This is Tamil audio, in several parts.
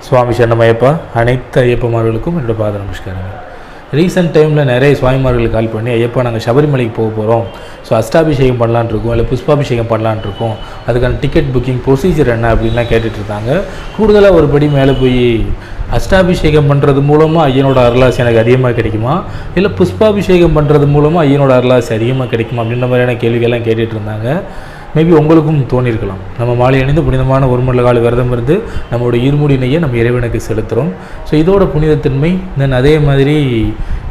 சுவாமி சரணமையப்பா அனைத்து ஐயப்பமார்களுக்கும் என்னோட பாத நமஸ்காரங்கள். ரீசெண்ட் டைமில் நிறைய சுவாமிமார்கள் கால் பண்ணி ஐயப்பா நாங்கள் சபரிமலைக்கு போக போகிறோம் ஸோ அஷ்டாபிஷேகம் பண்ணலான்னு இருக்கோம் இல்லை புஷ்பாபிஷேகம் பண்ணலான்ட்ருக்கோம் அதுக்கான டிக்கெட் புக்கிங் ப்ரொசீஜர் என்ன அப்படின்லாம் கேட்டுட்டு இருந்தாங்க. கூடுதலாக ஒரு படி மேலே போய் அஷ்டாபிஷேகம் பண்ணுறது மூலமாக ஐயனோட அருளாசி எனக்கு அதிகமாக கிடைக்குமா? இல்லை புஷ்பாபிஷேகம் பண்ணுறது மூலமாக ஐயனோட அருளாசி அதிகமாக கிடைக்குமா? அப்படின்ற மாதிரியான கேள்விகள்லாம் கேட்டுட்ருந்தாங்க மேபி உங்களுக்கும் தோணியிருக்கலாம் நம்ம மாலை அணிந்து புனிதமான ஒரு மண்டல கால விரதம் இருந்து நம்மளோட இருமுடினையே நம்ம இறைவனுக்கு செலுத்துகிறோம் ஸோ இதோட புனிதத்தன்மை தென் அதே மாதிரி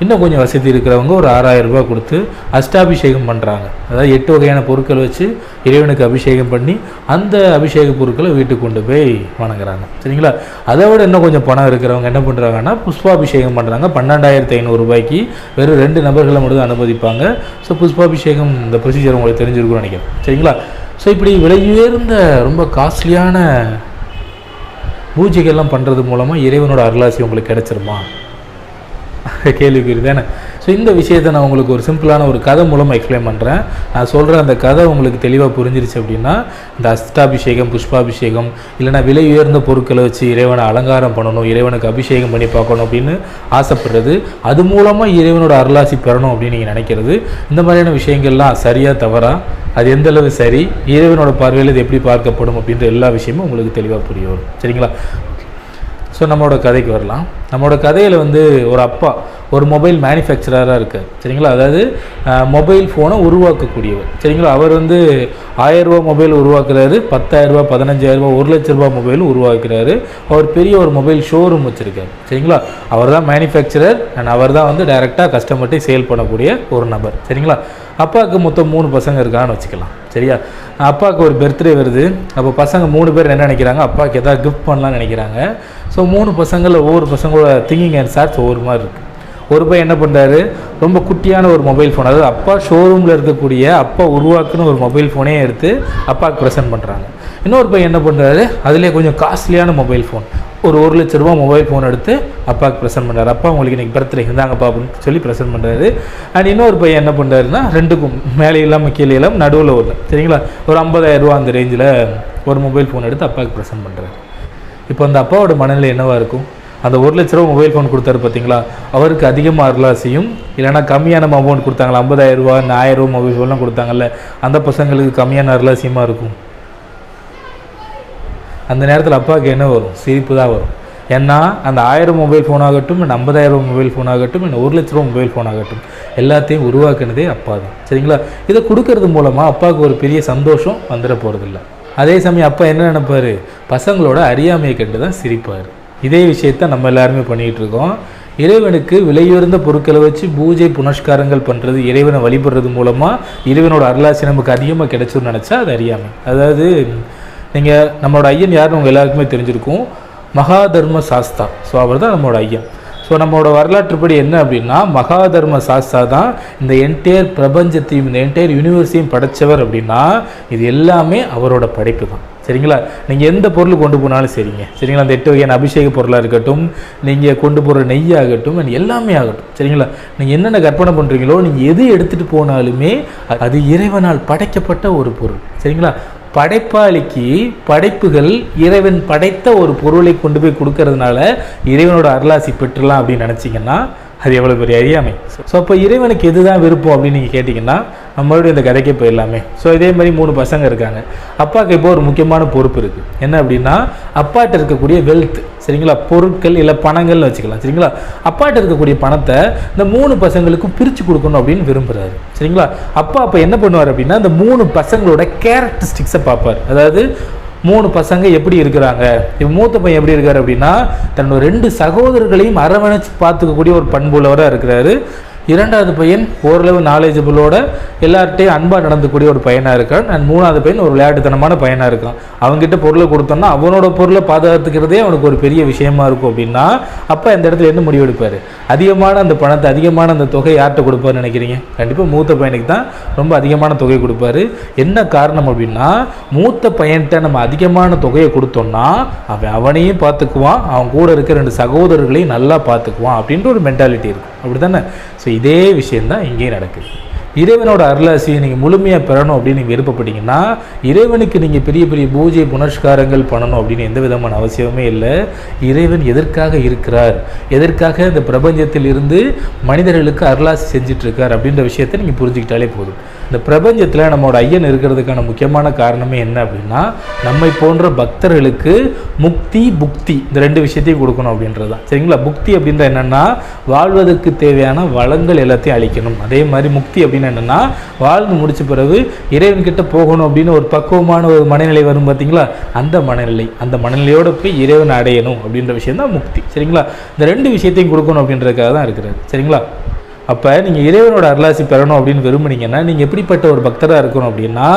இன்னும் கொஞ்சம் வசதி இருக்கிறவங்க ஒரு ஆறாயிரம் ரூபாய் கொடுத்து அஷ்டாபிஷேகம் பண்ணுறாங்க அதாவது எட்டு வகையான பொருட்கள் வச்சு இறைவனுக்கு அபிஷேகம் பண்ணி அந்த அபிஷேக பொருட்களை வீட்டுக்கு கொண்டு போய் வணங்குறாங்க. சரிங்களா? அதை விட இன்னும் கொஞ்சம் பணம் இருக்கிறவங்க என்ன பண்ணுறாங்கன்னா புஷ்பாபிஷேகம் பண்ணுறாங்க பன்னெண்டாயிரத்தி ஐநூறு ரூபாய்க்கு வெறும் ரெண்டு நபர்களை மட்டும் தான் அனுமதிப்பாங்க. ஸோ புஷ்பாபிஷேகம் இந்த ப்ரொசீஜர் உங்களுக்கு தெரிஞ்சிருக்கும்னு நினைக்கிறேன். சரிங்களா? ஸோ இப்படி விலை உயர்ந்த ரொம்ப காஸ்ட்லியான பூஜைகள்லாம் பண்ணுறது மூலமாக இறைவனோட அருளாசி உங்களுக்கு கிடைச்சிருமா? கேள்விக்குறி தானே. ஸோ இந்த விஷயத்தை நான் உங்களுக்கு ஒரு சிம்பிளான ஒரு கதை மூலமாக எக்ஸ்பிளைன் பண்ணுறேன் நான் சொல்கிற அந்த கதை உங்களுக்கு தெளிவாக புரிஞ்சிருச்சு அப்படின்னா இந்த அஷ்டாபிஷேகம் புஷ்பாபிஷேகம் இல்லைனா விலை உயர்ந்த பொருட்களை வச்சு இறைவனை அலங்காரம் பண்ணணும் இறைவனுக்கு அபிஷேகம் பண்ணி பார்க்கணும் அப்படின்னு ஆசைப்படுறது. அது மூலமாக இறைவனோட அருளாசி பெறணும் அப்படின்னு நீங்கள் நினைக்கிறது. இந்த மாதிரியான விஷயங்கள்லாம் சரியாக தவறா? அது எந்த அளவு சரி? இறைவனோட பார்வையில் இது எப்படி பார்க்கப்படும் அப்படின்ற எல்லா விஷயமும் உங்களுக்கு தெளிவாக புரிய வரும். சரிங்களா? ஸோ நம்மளோட கதைக்கு வரலாம். நம்மளோட கதையில் வந்து ஒரு அப்பா ஒரு மொபைல் மேனுஃபேக்சராக இருக்கார். சரிங்களா? அதாவது மொபைல் ஃபோனை உருவாக்கக்கூடியவர். சரிங்களா? அவர் வந்து ஆயிரரூபா மொபைல் உருவாக்குறாரு பத்தாயிரரூபா பதினஞ்சாயிரரூபா ஒரு லட்ச ரூபா மொபைல் உருவாக்குறாரு. அவர் பெரிய ஒரு மொபைல் ஷோரூம் வச்சுருக்காரு. சரிங்களா? அவர் தான் மேனுஃபேக்சரர் அண்ட் அவர் தான் வந்து டைரெக்டாக கஸ்டமர்கிட்ட சேல் பண்ணக்கூடிய ஒரு நபர். சரிங்களா? அப்பாவுக்கு மொத்தம் மூணு பசங்க இருக்கான்னு வச்சுக்கலாம். சரியா? அப்பாவுக்கு ஒரு பர்த்டே வருது. அப்போ பசங்க மூணு பேர் என்ன நினைக்கிறாங்க? அப்பாவுக்கு எதாவது கிஃப்ட் பண்ணலாம்னு நினைக்கிறாங்க. ஸோ மூணு பசங்களில் ஒவ்வொரு பசங்களோட திங்கிங் அண்ட் சாட்ஸ் ஒவ்வொரு மாதிரி இருக்குது ஒரு பையன் என்ன பண்ணுறாரு ரொம்ப குட்டியான ஒரு மொபைல் ஃபோன் அதாவது அப்பா ஷோரூமில் இருக்கக்கூடிய அப்பா உருவாக்குன்னு ஒரு மொபைல் ஃபோனே எடுத்து அப்பாவுக்கு ப்ரெசென்ட் பண்ணுறாங்க இன்னொரு பையன் என்ன பண்ணுறாரு அதிலே கொஞ்சம் காஸ்ட்லியான மொபைல் ஃபோன் ஒரு ஒரு லட்ச ரூபா மொபைல் ஃபோன் எடுத்து அப்பாவுக்கு ப்ரெசென்ட் பண்ணுறாரு அப்பா உங்களுக்கு இன்றைக்கி பர்த்டே இருந்தாங்கப்பா அப்படின்னு சொல்லி ப்ரெசென்ட் பண்ணுறாரு அண்ட் இன்னொரு பையன் என்ன பண்ணுறாருன்னா ரெண்டுக்கும் மேலே இல்லாமல் கீழே இல்லாமல் நடுவில் ஒரு சரிங்களா? ஒரு 50000 ரூபா அந்த ரேஞ்சில் ஒரு மொபைல் ஃபோன் எடுத்து அப்பாவுக்கு ப்ரெசென்ட் பண்ணுறாரு இப்போ அந்த அப்பாவோட மனநிலை என்னவாக இருக்கும்? அந்த ஒரு லட்ச ரூபா மொபைல் ஃபோன் கொடுத்தாரு பார்த்தீங்களா? அவருக்கு அதிகமாக அருளாசியும் இல்லைனா கம்மியான அமௌண்ட் கொடுத்தாங்களா? ஐம்பதாயிரம் ரூபா இந்த ஆயிரம் ரூபா மொபைல் ஃபோன்லாம் கொடுத்தாங்கல்ல அந்த பசங்களுக்கு கம்மியான அருளாசியமாக இருக்கும்? அந்த நேரத்தில் அப்பாவுக்கு என்ன வரும்? சிரிப்பு தான் வரும். ஏன்னா அந்த ஆயிரம் மொபைல் ஃபோன் ஆகட்டும் இந்த ஐம்பதாயிரம் மொபைல் ஃபோன் ஆகட்டும் இல்லை ஒரு லட்ச ரூபா மொபைல் ஃபோன் ஆகட்டும் எல்லாத்தையும் உருவாக்குனதே அப்பா தான். சரிங்களா? இதை கொடுக்கறது மூலமாக அப்பாவுக்கு ஒரு பெரிய சந்தோஷம் வந்துட போகிறதில்ல அதே சமயம் அப்பா என்ன நினைப்பார்? பசங்களோட அறியாமையை கண்டு தான் சிரிப்பார். இதே விஷயத்த நம்ம எல்லாருமே பண்ணிகிட்டு இருக்கோம். இறைவனுக்கு விலையுயர்ந்த பொருட்களை வச்சு பூஜை புனஸ்காரங்கள் பண்ணுறது இறைவனை வழிபடுறது மூலமாக இறைவனோட அருளாசி நமக்கு அதிகமாக கிடைச்சுன்னு நினச்சா அது அறியாமை. அதாவது நீங்கள் நம்மளோட ஐயன் யாருன்னு உங்கள் எல்லாருக்குமே தெரிஞ்சிருக்கும். மகாதர்ம சாஸ்தா. ஸோ அவர் தான் நம்மளோட ஐயன். ஸோ நம்மளோட வரலாற்றுப்படி என்ன அப்படின்னா மகாதர்ம சாஸ்தா தான் இந்த என்டையர் பிரபஞ்சத்தையும் இந்த என்டையர் யூனிவர்ஸையும் படைச்சவர் அப்படின்னா இது எல்லாமே அவரோட படைப்பு தான். சரிங்களா? நீங்கள் எந்த பொருள் கொண்டு போனாலும் சரிங்க. சரிங்களா? அந்த எட்டு வகையான அபிஷேக பொருளாக இருக்கட்டும் நீங்கள் கொண்டு போகிற நெய்யாகட்டும் and எல்லாமே ஆகட்டும். சரிங்களா? நீங்கள் என்னென்ன கற்பனை பண்ணுறீங்களோ நீங்கள் எது எடுத்துகிட்டு போனாலுமே அது இறைவனால் படைக்கப்பட்ட ஒரு பொருள். சரிங்களா? படைப்பாளிக்கு படைப்புகள் இறைவன் படைத்த ஒரு பொருளை கொண்டு போய் கொடுக்கறதுனால இறைவனோட அருளாசி பெற்றுலாம் அப்படின்னு நினச்சிங்கன்னா அது எவ்வளோ பெரிய அறியாமை. ஸோ அப்போ இறைவனுக்கு எதுதான் விருப்பம் அப்படின்னு நீங்கள் கேட்டிங்கன்னா நம்ம மறுபடியும் இந்த கதைக்கே போயிடலாமே. ஸோ இதே மாதிரி மூணு பசங்க இருக்காங்க. அப்பாவுக்கு இப்போ ஒரு முக்கியமான பொறுப்பு இருக்குது என்ன அப்படின்னா அப்பாட்ட இருக்கக்கூடிய வெல்த் சரிங்களா? பொருட்கள் இல்லை பணங்கள்னு வச்சுக்கலாம் சரிங்களா? அப்பாட்ட இருக்கக்கூடிய பணத்தை இந்த மூணு பசங்களுக்கும் பிரித்து கொடுக்கணும் அப்படின்னு விரும்புகிறாரு சரிங்களா? அப்பா அப்போ என்ன பண்ணுவார் அப்படின்னா இந்த மூணு பசங்களோட கேரக்டரிஸ்டிக்ஸை பார்ப்பார். அதாவது மூணு பசங்க எப்படி இருக்கிறாங்க? இப்போ மூத்த பையன் எப்படி இருக்கார் அப்படின்னா தன்னோட ரெண்டு சகோதரர்களையும் அரவணைச்சு பார்த்துக்கக்கூடிய ஒரு பண்புள்ளவராக இருக்கிறாரு. இரண்டாவது பையன் ஓரளவு நாலேஜபிளோட எல்லார்ட்டையும் அன்பாக நடந்துக்கூடிய ஒரு பையனாக இருக்கான். அண்ட் மூணாவது பையன் ஒரு விளையாட்டுத்தனமான பையனாக இருக்கான். அவங்ககிட்ட பொருளை கொடுத்தோம்னா அவனோட பொருளை பாதுகாத்துக்கிறதே அவனுக்கு ஒரு பெரிய விஷயமா இருக்கும் அப்படின்னா அப்போ இந்த இடத்துல என்ன முடிவெடுப்பார் அதிகமான அந்த பணத்தை அதிகமான அந்த தொகை யார்கிட்ட கொடுப்பாருன்னு நினைக்கிறீங்க? கண்டிப்பாக மூத்த பையனுக்கு தான் ரொம்ப அதிகமான தொகை கொடுப்பாரு. என்ன காரணம் அப்படின்னா மூத்த பையன்கிட்ட நம்ம அதிகமான தொகையை கொடுத்தோம்னா அவன் அவனையும் பார்த்துக்குவான் அவன் கூட இருக்க ரெண்டு சகோதரர்களையும் நல்லா பார்த்துக்குவான் அப்படின்ற ஒரு மென்டாலிட்டி இருக்கும். அப்படி தானே ஸோ இதே விஷயந்தான் இங்கேயும் நடக்குது. இறைவனோட அருளாசியை நீங்கள் முழுமையாக பெறணும் அப்படின்னு நீங்கள் விருப்பப்பட்டீங்கன்னா இறைவனுக்கு நீங்கள் பெரிய பெரிய பூஜை புனஸ்காரங்கள் பண்ணணும் அப்படின்னு எந்த விதமான அவசியமே இல்லை. இறைவன் எதற்காக இருக்கிறார்? எதற்காக இந்த பிரபஞ்சத்தில் இருந்து மனிதர்களுக்கு அருளாசி செஞ்சிட்ருக்கார் இருக்கார் அப்படின்ற விஷயத்தை நீங்கள் புரிஞ்சுக்கிட்டாலே போதும். இந்த பிரபஞ்சத்தில் நம்மளோட ஐயன் இருக்கிறதுக்கான முக்கியமான காரணமே என்ன அப்படின்னா நம்மை போன்ற பக்தர்களுக்கு முக்தி புக்தி இந்த ரெண்டு விஷயத்தையும் கொடுக்கணும் அப்படின்றது தான். சரிங்களா? புக்தி அப்படின்ற என்னென்னா வாழ்வதற்கு தேவையான வளங்கள் எல்லாத்தையும் அளிக்கணும். அதே மாதிரி முக்தி அப்படின்னு என்னென்னா வாழ்ந்து முடிச்ச பிறகு இறைவன்கிட்ட போகணும் அப்படின்னு ஒரு பக்குவமான ஒரு மனநிலை வரும் பார்த்தீங்களா அந்த மனநிலை. அந்த மனநிலையோடு போய் இறைவன் அடையணும் அப்படின்ற விஷயம் தான் முக்தி. சரிங்களா? இந்த ரெண்டு விஷயத்தையும் கொடுக்கணும் அப்படின்றதுக்காக தான் இருக்கிறது. சரிங்களா? அப்போ நீங்கள் இறைவனோட அருளாசி பெறணும் அப்படின்னு விரும்புனீங்கன்னா நீங்கள் எப்படிப்பட்ட ஒரு பக்தராக இருக்கணும் அப்படின்னா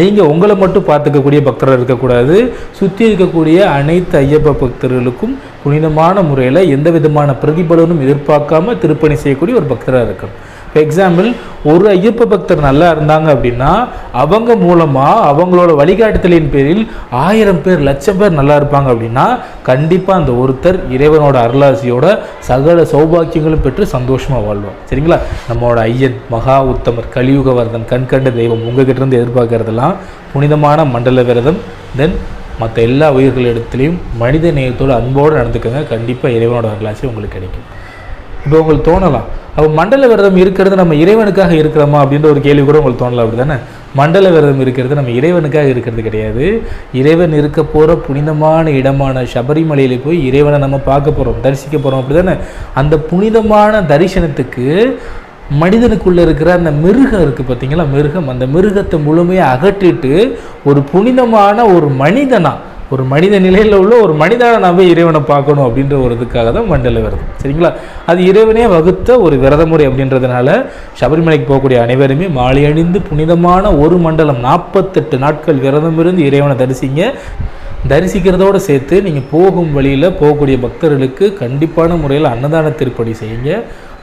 நீங்கள் உங்களை மட்டும் பார்த்துக்கக்கூடிய பக்தராக இருக்கக்கூடாது. சுற்றி இருக்கக்கூடிய அனைத்து ஐயப்ப பக்தர்களுக்கும் புனிதமான முறையில் எந்த விதமான பிரதிபலனும் எதிர்பார்க்காம திருப்பணி செய்யக்கூடிய ஒரு பக்தராக இருக்கணும். இப்போ எக்ஸாம்பிள் ஒரு ஐயப்ப பக்தர் நல்லா இருந்தாங்க அப்படின்னா அவங்க மூலமாக அவங்களோட வழிகாட்டுதலின் பேரில் ஆயிரம் பேர் லட்சம் பேர் நல்லா இருப்பாங்க அப்படின்னா கண்டிப்பாக அந்த ஒருத்தர் இறைவனோட அருளாசியோட சகல சௌபாக்கியங்களும் பெற்று சந்தோஷமாக வாழ்வார். சரிங்களா? நம்மளோட ஐயன் மகா உத்தமர் கலியுகவர்தன் கண்கண்ட தெய்வம் உங்ககிட்ட இருந்து எதிர்பார்க்கறதெல்லாம் புனிதமான மண்டல விரதம். தென் மற்ற எல்லா உயிர்களிடத்துலையும் மனித நேயத்தோடு அன்போடு நடந்துக்கங்க. கண்டிப்பாக இறைவனோட அருளாசி உங்களுக்கு கிடைக்கும். இப்போ உங்களுக்கு தோணலாம் அப்போ மண்டல விரதம் இருக்கிறது நம்ம இறைவனுக்காக இருக்கிறோமா அப்படின்ற ஒரு கேள்வி கூட உங்களுக்கு தோணலாம் அப்படி தானே மண்டல விரதம் இருக்கிறது நம்ம இறைவனுக்காக இருக்கிறது கிடையாது. இறைவன் இருக்க போகிற புனிதமான இடமான சபரிமலையில் போய் இறைவனை நம்ம பார்க்க போகிறோம் தரிசிக்க போகிறோம் அப்படி தானே அந்த புனிதமான தரிசனத்துக்கு மனிதனுக்குள்ளே இருக்கிற அந்த மிருகம் இருக்குது பார்த்தீங்களா? மிருகம். அந்த மிருகத்தை முழுமையாக அகற்றிட்டு ஒரு புனிதமான ஒரு மனிதனாக ஒரு மனித நிலையில் உள்ள ஒரு மனிதனை நம்ம இறைவனை பார்க்கணும் அப்படின்ற ஒரு இதுக்காக தான் மண்டல விரதம். சரிங்களா? அது இறைவனே வகுத்த ஒரு விரத முறை அப்படின்றதுனால சபரிமலைக்கு போகக்கூடிய அனைவருமே மாலை அணிந்து புனிதமான ஒரு மண்டலம் நாற்பத்தெட்டு நாட்கள் விரதம் இருந்து இறைவனை தரிசிங்க. தரிசிக்கிறதோடு சேர்த்து நீங்கள் போகும் வழியில் போகக்கூடிய பக்தர்களுக்கு கண்டிப்பான முறையில் அன்னதான திருப்பணி செய்யுங்க.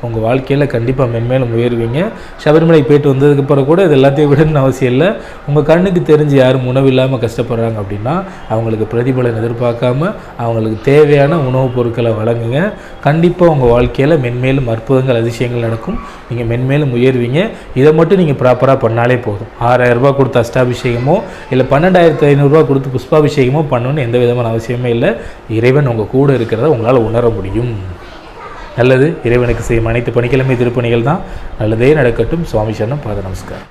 உங்கள் வாழ்க்கையில் கண்டிப்பாக மென்மேலும் உயர்வீங்க சபரிமலை போயிட்டு வந்ததுக்கப்புறம் கூட இது எல்லாத்தையும் விடணும்னு அவசியம் இல்லை. உங்கள் கண்ணுக்கு தெரிஞ்சு யாரும் உணவு இல்லாமல் கஷ்டப்படுறாங்க அப்படின்னா அவங்களுக்கு பிரதிபலன் எதிர்பார்க்காம அவங்களுக்கு தேவையான உணவுப் பொருட்களை வழங்குங்க. கண்டிப்பாக உங்கள் வாழ்க்கையில் மென்மேலும் அற்புதங்கள் அதிசயங்கள் நடக்கும். நீங்கள் மென்மேலும் உயர்வீங்க இதை மட்டும் நீங்கள் ப்ராப்பராக பண்ணாலே போதும். ஆறாயிரரூபா கொடுத்து கொடுத்த அஷ்டாபிஷேகமோ இல்லை பன்னெண்டாயிரத்து ஐநூறுரூவா கொடுத்து புஷ்பாபிஷேகமோ பண்ணணும்னு எந்த விதமான அவசியமே இல்லை. இறைவன் உங்கள் கூட இருக்கிறத உங்களால் உணர முடியும். நல்லது இறைவனுக்கு செய்யும் அனைத்து பணிக்கிழமை திருப்பணிகள் தான் நல்லதே நடக்கட்டும். சுவாமி சரணம் பாத நமஸ்காரம்.